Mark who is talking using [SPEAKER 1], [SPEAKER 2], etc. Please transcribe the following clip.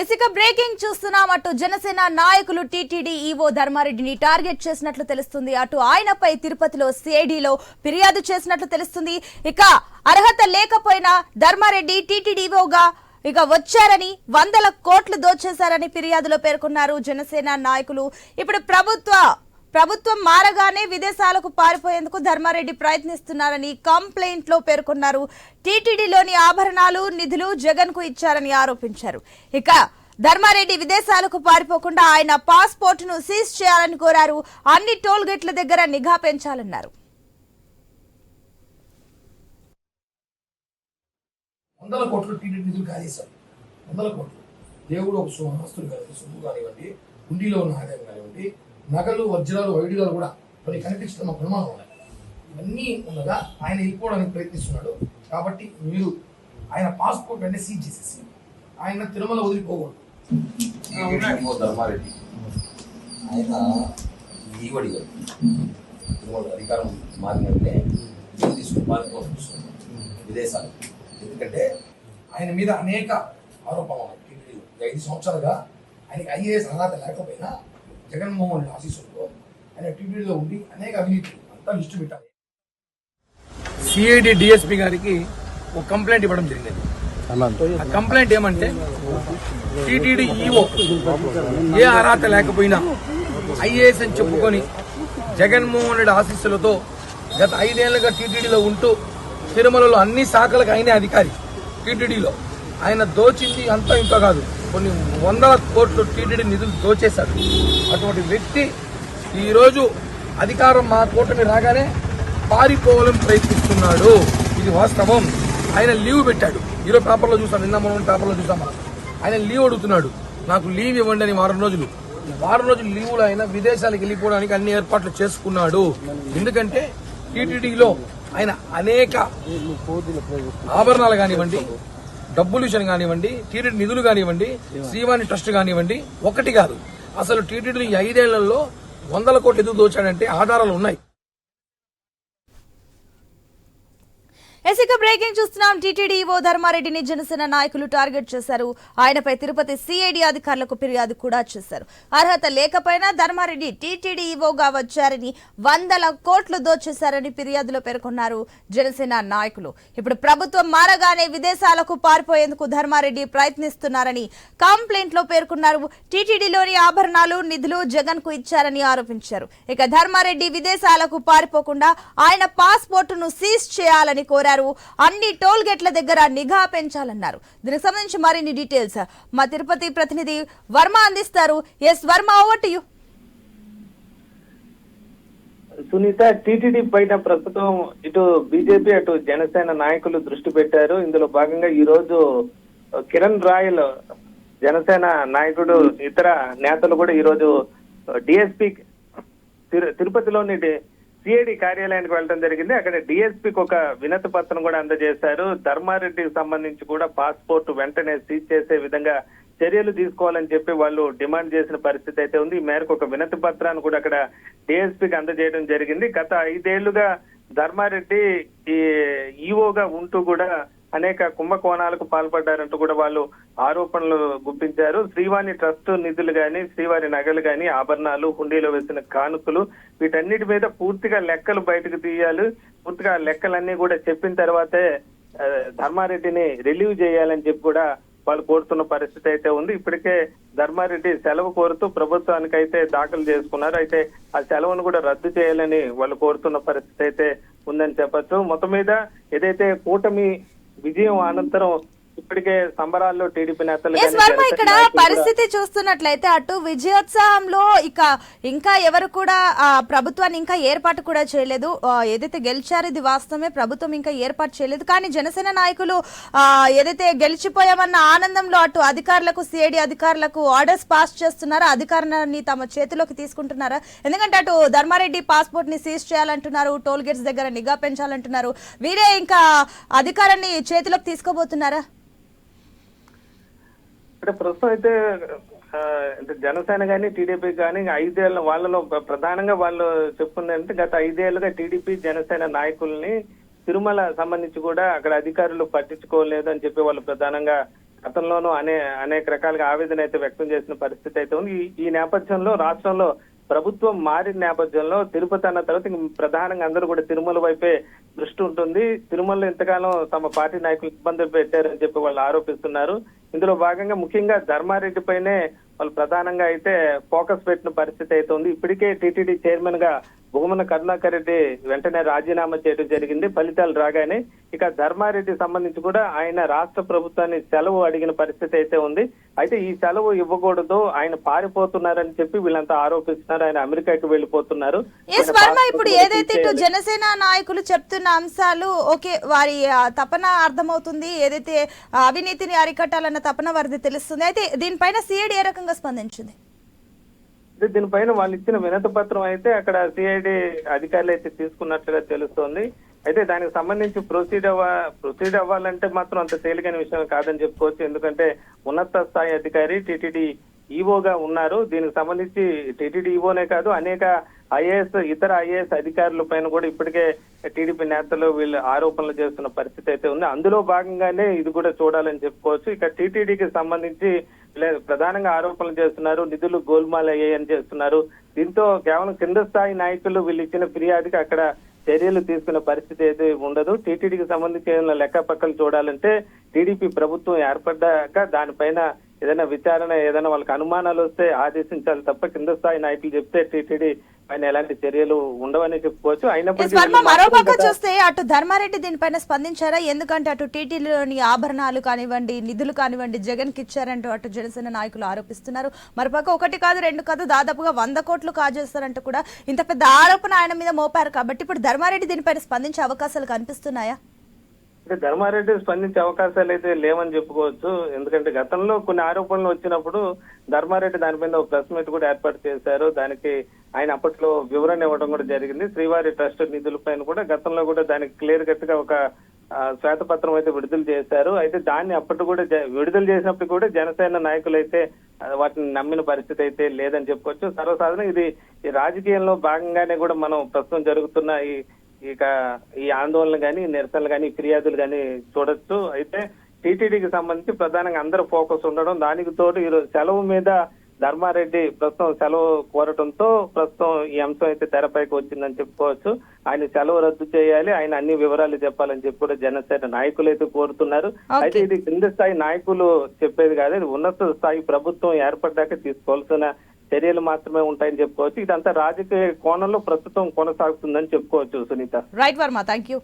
[SPEAKER 1] ఇసుక బ్రేకింగ్ చూస్తున్నాం. అటు జనసేన నాయకులు టీటీడీ ఈవో ధర్మారెడ్డిని టార్గెట్ చేసినట్లు తెలుస్తుంది. అటు ఆయనపై తిరుపతిలో సిఐడిలో ఫిర్యాదు చేసినట్లు తెలుస్తుంది. ఇక అర్హత లేకపోయినా ధర్మారెడ్డి టీటీడీఓగా ఇక వచ్చారని వందల కోట్లు దోచేశారని ఫిర్యాదులో పేర్కొన్నారు జనసేన నాయకులు. ఇప్పుడు ప్రభుత్వ ప్రభుత్వం మారగానే విదేశాలకు పారిపోయేందుకు ధర్మారెడ్డి ప్రయత్నిస్తున్నారని కంప్లైంట్లో పేర్కొన్నారు. టీటీడీలోని ఆభరణాలు నిధులు జగన్కు ఇచ్చారని ఆరోపించారు. ఇక ధర్మారెడ్డి విదేశాలకు పారిపోకుండా ఆయన పాస్పోర్ట్ను సీజ్ చేయాలని కోరారు. అన్ని టోల్ గేట్ల దగ్గర నిఘా పెంచాలన్నారు.
[SPEAKER 2] వందల కోట్లు నిధులు కాజేశారు వందల కోట్లు. దేవుడు ఒక సొమ్ము కానివ్వండి హుండీలో ఉన్న ఆదాయం కానివ్వండి నగలు వజ్రాలు వైడుగాలు కూడా కొన్ని కనిపించడం ఒక ప్రమాదం ఉన్నాయి. ఇవన్నీ ఉండగా ఆయన వెళ్ళిపోవడానికి ప్రయత్నిస్తున్నాడు. కాబట్టి మీరు ఆయన పాస్పోర్ట్ అంటే సీజ్ చేసేసి ఆయన తిరుమల వదిలిపోకూడదు.
[SPEAKER 3] ధర్మారెడ్డి. ఆయన ఈవడి గారు. తిరుమల అధికారం మారినట్టే తీసుకుని పారిపోవడం చూస్తున్నాడు విదేశాలు.
[SPEAKER 2] ఎందుకంటే ఆయన మీద అనేక ఆరోపణలు ఐదు సంవత్సరాలుగా ఆయనకి ఐఏఎస్ అర్హత లేకపోయినా జగన్మోహన్ ఆశీస్సులతో ఆయన టీడీలో ఉండి అనేక అవినీతులు అంతా లిస్టు పెట్టాలి
[SPEAKER 4] సిఐడి డిఎస్పి గారికి ఒక కంప్లైంట్ ఇవ్వడం జరిగింది. ఆ కంప్లైంట్ ఏమంటే టీటీడీ ఈఓ ఏ అర్హత లేకపోయినా ఐఏఎస్ అని చెప్పుకొని జగన్మోహన్ రెడ్డి ఆశీస్సులతో గత ఐదేళ్ళుగా టీటీడీలో ఉంటూ తిరుమలలో అన్ని శాఖలకు ఆయనే అధికారి టీటీడీలో ఆయన దోచింది అంతా ఇంత కాదు. కొన్ని వందల కోట్లు టీటీడీ నిధులు దోచేశాడు. అటువంటి వ్యక్తి ఈరోజు అధికారం మా కూటమి రాగానే పారిపోవాలని ప్రయత్నిస్తున్నాడు. ఇది వాస్తవం. ఆయన లీవ్ పెట్టాడు. ఈరోజు పేపర్లో చూసాం నిన్న మనం పేపర్లో చూసాం ఆయన లీవ్ అడుగుతున్నాడు. నాకు లీవ్ ఇవ్వండి అని వారం రోజులు. వారం రోజులు లీవులు ఆయన విదేశాలకు వెళ్ళిపోవడానికి అన్ని ఏర్పాట్లు చేసుకున్నాడు. ఎందుకంటే టీటీడీలో ఆయన అనేక ఆభరణాలు కానివ్వండి డబ్బులు విషయం కానివ్వండి టీటీడీ నిధులు కానివ్వండి శ్రీవాణి ట్రస్ట్ కానివ్వండి ఒకటి కాదు. అసలు టీటీడీ ఈ ఐదేళ్ళలో వందల కోట్లు ఎదురు దోచాడంటే ఆధారాలు ఉన్నాయి.
[SPEAKER 1] ఎసిక బ్రేకింగ్ చూస్తున్నాం. టీటీడీ ఓ ధర్మారెడ్డిని జనసేన నాయకులు టార్గెట్ చేశారు. ఆయనపై తిరుపతి సిఐడి అధికారులకు ఫిర్యాదు కూడా చేశారు. అర్హత లేకపోయినా ధర్మారెడ్డి టీటీడీ ఈవోగా వచ్చారని వందల కోట్లు దోచేశారని ఫిర్యాదులో పేర్కొన్నారు జనసేన నాయకులు. ఇప్పుడు ప్రభుత్వం మారగానే విదేశాలకు పారిపోయేందుకు ధర్మారెడ్డి ప్రయత్నిస్తున్నారని కంప్లైంట్లో పేర్కొన్నారు. టీటీడీలోని ఆభరణాలు నిధులు జగన్కు ఇచ్చారని ఆరోపించారు. ఇక ధర్మారెడ్డి విదేశాలకు పారిపోకుండా ఆయన పాస్పోర్టును సీజ్ చేయాలని కోరారు. అన్ని టోల్ గేట్ల దగ్గర నిఘా పెంచాలన్నారు. దీనికి సంబంధించి మరిన్ని డీటెయిల్స్ మా తిరుపతి ప్రతినిధి వర్మ అందిస్తారు. Yes Varma over to you
[SPEAKER 5] Sunitha TTD పైన ప్రస్తుతం ఇటు బీజేపీ అటు జనసేన నాయకులు దృష్టి పెట్టారు. ఇందులో భాగంగా ఈ రోజు కిరణ్ రాయల్ జనసేన నాయకుడు ఇతర నేతలు కూడా ఈ రోజు డిఎస్పీ తిరుపతిలోని సిఐడి కార్యాలయానికి వెళ్ళడం జరిగింది. అక్కడ డిఎస్పీకి ఒక వినతి పత్రం కూడా అందజేశారు. ధర్మారెడ్డికి సంబంధించి కూడా పాస్పోర్ట్ వెంటనే సీజ్ చేసే విధంగా చర్యలు తీసుకోవాలని చెప్పి వాళ్ళు డిమాండ్ చేసిన పరిస్థితి అయితే ఉంది. ఈ మేరకు ఒక వినతి పత్రాన్ని కూడా అక్కడ డిఎస్పీకి అందజేయడం జరిగింది. గత ఐదేళ్ళుగా ధర్మారెడ్డి ఈ ఈఓగా ఉంటూ కూడా అనేక కుంభకోణాలకు పాల్పడ్డారంటూ కూడా వాళ్ళు ఆరోపణలు గుప్పించారు. శ్రీవాణి ట్రస్ట్ నిధులు గాని శ్రీవారి నగలు గాని ఆభరణాలు హుండీలో వేసిన కానుకలు వీటన్నిటి మీద పూర్తిగా లెక్కలు బయటకు తీయాలి. పూర్తిగా లెక్కలన్నీ కూడా చెప్పిన తర్వాతే ధర్మారెడ్డిని రిలీవ్ చేయాలని చెప్పి కూడా వాళ్ళు కోరుతున్న పరిస్థితి అయితే ఉంది. ఇప్పటికే ధర్మారెడ్డి సెలవు కోరుతూ ప్రభుత్వానికి అయితే దాఖలు చేసుకున్నారు. అయితే ఆ సెలవును కూడా రద్దు చేయాలని వాళ్ళు కోరుతున్న పరిస్థితి అయితే ఉందని చెప్పొచ్చు. మొత్తం మీద ఏదైతే కూటమి విజయం అనంతరం ఇప్పటికే సంబరాల్లో టీడీపీ నేతలు
[SPEAKER 1] ఇక్కడ పరిస్థితి చూస్తున్నట్లయితే అటు విజయోత్సవంలో ఇక ఇంకా ఎవరు కూడా ప్రభుత్వాన్ని ఇంకా ఏర్పాటు కూడా చేయలేదు. ఏదైతే గెలిచారో ఇది వాస్తవమే ప్రభుత్వం ఇంకా ఏర్పాటు చేయలేదు. కానీ జనసేన నాయకులు ఆ, ఏదైతే గెలిచిపోయామన్న ఆనందంలో అటు అధికారులకు సిఐడి అధికారులకు ఆర్డర్స్ పాస్ చేస్తున్నారా? అధికారాన్ని తమ చేతిలోకి తీసుకుంటున్నారా? ఎందుకంటే అటు ధర్మారెడ్డి పాస్పోర్ట్ని సీజ్ చేయాలంటున్నారు టోల్ గేట్స్ దగ్గర నిఘా పెంచాలంటున్నారు. వీరే ఇంకా అధికారాన్ని చేతిలోకి తీసుకోబోతున్నారా?
[SPEAKER 5] ఇక్కడ ప్రస్తుతం అయితే జనసేన కానీ టీడీపీ కానీ ఐదేళ్ళ వాళ్ళలో ప్రధానంగా వాళ్ళు చెప్పుకుంది అంటే గత ఐదేళ్ళుగా టీడీపీ జనసేన నాయకుల్ని తిరుమల సంబంధించి కూడా అక్కడ అధికారులు పట్టించుకోలేదు అని చెప్పి వాళ్ళు ప్రధానంగా గతంలోనూ అనే అనేక రకాలుగా ఆవేదన అయితే వ్యక్తం చేసిన పరిస్థితి అయితే ఉంది. ఈ- ఈ నేపథ్యంలో రాష్ట్రంలో ప్రభుత్వం మారిన నేపథ్యంలో తిరుపతి అన్న తర్వాత ఇంక ప్రధానంగా అందరూ కూడా తిరుమల వైపే దృష్టి ఉంటుంది. తిరుమలలో ఇంతకాలం తమ పార్టీ నాయకులు ఇబ్బందులు పెట్టారని చెప్పి వాళ్ళు ఆరోపిస్తున్నారు. ఇందులో భాగంగా ముఖ్యంగా ధర్మారెడ్డి పైనే వాళ్ళు ప్రధానంగా అయితే ఫోకస్ పెట్టిన పరిస్థితి అయితే ఉంది. ఇప్పటికే టీటీడీ చైర్మన్గా బొమ్మన కరుణాకర్ రెడ్డి వెంటనే రాజీనామా చేయడం జరిగింది. ఫలితాలు రాగానే ఇక ధర్మారెడ్డి సంబంధించి కూడా ఆయన రాష్ట్ర ప్రభుత్వాన్ని సెలవు అడిగిన పరిస్థితి అయితే ఉంది. అయితే ఈ సెలవు ఇవ్వకూడదు ఆయన పారిపోతున్నారని చెప్పి వీళ్ళంతా ఆరోపిస్తున్నారు. ఆయన అమెరికాకి వెళ్ళిపోతున్నారు.
[SPEAKER 1] ఇప్పుడు ఏదైతే ఇటు. జనసేన నాయకులు చెప్తున్న అంశాలు ఓకే వారి తపన అర్థమవుతుంది. ఏదైతే అవినీతిని అరికట్టాలన్న తపన వారిది తెలుస్తుంది. అయితే దీనిపైన సిఐడి ఏ రకంగా స్పందించింది?
[SPEAKER 5] దీనిపైన వాళ్ళు ఇచ్చిన వినతి పత్రం అయితే అక్కడ సిఐడి అధికారులు అయితే తీసుకున్నట్లుగా తెలుస్తోంది. అయితే దానికి సంబంధించి ప్రొసీడ్ అవ్వ ప్రొసీడ్ అవ్వాలంటే మాత్రం అంత తేలికైన విషయం కాదని చెప్పుకోవచ్చు. ఎందుకంటే ఉన్నత స్థాయి అధికారి టిటిడి ఈవోగా ఉన్నారు. దీనికి సంబంధించి టిటిడి ఈవోనే కాదు అనేక ఐఏఎస్ ఇతర ఐఏఎస్ అధికారుల పైన కూడా ఇప్పటికే టీడీపీ నేతలు వీళ్ళు ఆరోపణలు చేస్తున్న పరిస్థితి అయితే ఉంది. అందులో భాగంగానే ఇది కూడా చూడాలని చెప్పుకోవచ్చు. ఇక టీటీడీకి సంబంధించి లేదు ప్రధానంగా ఆరోపణలు చేస్తున్నారు నిధులు గోల్మాల్ అయ్యాయని చేస్తున్నారు. దీంతో కేవలం కింద స్థాయి నాయకులు వీళ్ళు ఇచ్చిన ఫిర్యాదుకి అక్కడ చర్యలు తీసుకునే పరిస్థితి అయితే ఉండదు. టీటీడీకి సంబంధించిన లెక్కపక్కలు లెక్క పక్కలు చూడాలంటే టీడీపీ ప్రభుత్వం ఏర్పడ్డాక దానిపైన ఏదైనా విచారణ ఏదైనా వాళ్ళకి అనుమానాలు వస్తే ఆదేశించాలి తప్ప కింద స్థాయి నాయకులు చెప్తే టీటీడీ పైన ఎలాంటి చర్యలు ఉండవని చెప్పుకోవచ్చు. అయినప్పటికీ
[SPEAKER 1] వర్మ
[SPEAKER 5] వీళ్ళు
[SPEAKER 1] మరో పక్క
[SPEAKER 5] మాత్రం
[SPEAKER 1] చూస్తే అటు ధర్మారెడ్డి దీనిపైన స్పందించారా? ఎందుకంటే అటు టీటీలోని ఆభరణాలు కానివ్వండి నిధులు కానివ్వండి జగన్కి ఇచ్చారంటూ అటు జనసేన నాయకులు ఆరోపిస్తున్నారు. మరోపక్క ఒకటి కాదు రెండు కాదు దాదాపుగా వంద కోట్లు కాజేస్తారంటూ కూడా ఇంత పెద్ద ఆరోపణ ఆయన మీద మోపారు. కాబట్టి ఇప్పుడు ధర్మారెడ్డి దీనిపైన స్పందించే అవకాశాలు కనిపిస్తున్నాయా?
[SPEAKER 5] అంటే ధర్మారెడ్డి స్పందించే అవకాశాలు అయితే లేవని చెప్పుకోవచ్చు. ఎందుకంటే గతంలో కొన్ని ఆరోపణలు వచ్చినప్పుడు ధర్మారెడ్డి దానిపైన ఒక ప్రెస్ మీట్ కూడా ఏర్పాటు చేశారు. దానికి ఆయన అప్పట్లో వివరణ ఇవ్వడం కూడా జరిగింది. శ్రీవారి ట్రస్ట్ నిధులపైన కూడా గతంలో కూడా దానికి క్లియర్ కట్గా ఒక శ్వేతపత్రం అయితే విడుదల చేశారు. అయితే దాన్ని అప్పటి కూడా విడుదల చేసినప్పుడు కూడా జనసేన నాయకులు అయితే వాటిని నమ్మిన పరిస్థితి అయితే లేదని చెప్పుకోవచ్చు. సర్వసాధారణ ఇది ఈ రాజకీయంలో భాగంగానే కూడా మనం ప్రస్తుతం జరుగుతున్న ఈ ఇక ఈ ఆందోళన కానీ నిరసనలు కానీ ఫిర్యాదులు కానీ చూడొచ్చు. అయితే టీటీడీకి సంబంధించి ప్రధానంగా అందరూ ఫోకస్ ఉండడం దానికి తోడు ఈరోజు సెలవు మీద ధర్మారెడ్డి ప్రస్తుతం సెలవు కోరటంతో ప్రస్తుతం ఈ అంశం అయితే తెరపైకి వచ్చిందని చెప్పుకోవచ్చు. ఆయన సెలవు రద్దు చేయాలి ఆయన అన్ని వివరాలు చెప్పాలని చెప్పి కూడా జనసేన నాయకులు అయితే కోరుతున్నారు. అయితే ఇది కింద స్థాయి నాయకులు చెప్పేది కాదు ఇది ఉన్నత స్థాయి ప్రభుత్వం ఏర్పడ్డాక తీసుకోవాల్సిన చర్యలు మాత్రమే ఉంటాయని చెప్పుకోవచ్చు. ఇదంతా రాజకీయ కోణంలో ప్రస్తుతం కొనసాగుతుందని చెప్పుకోవచ్చు Sunitha.
[SPEAKER 1] Right Varma thank you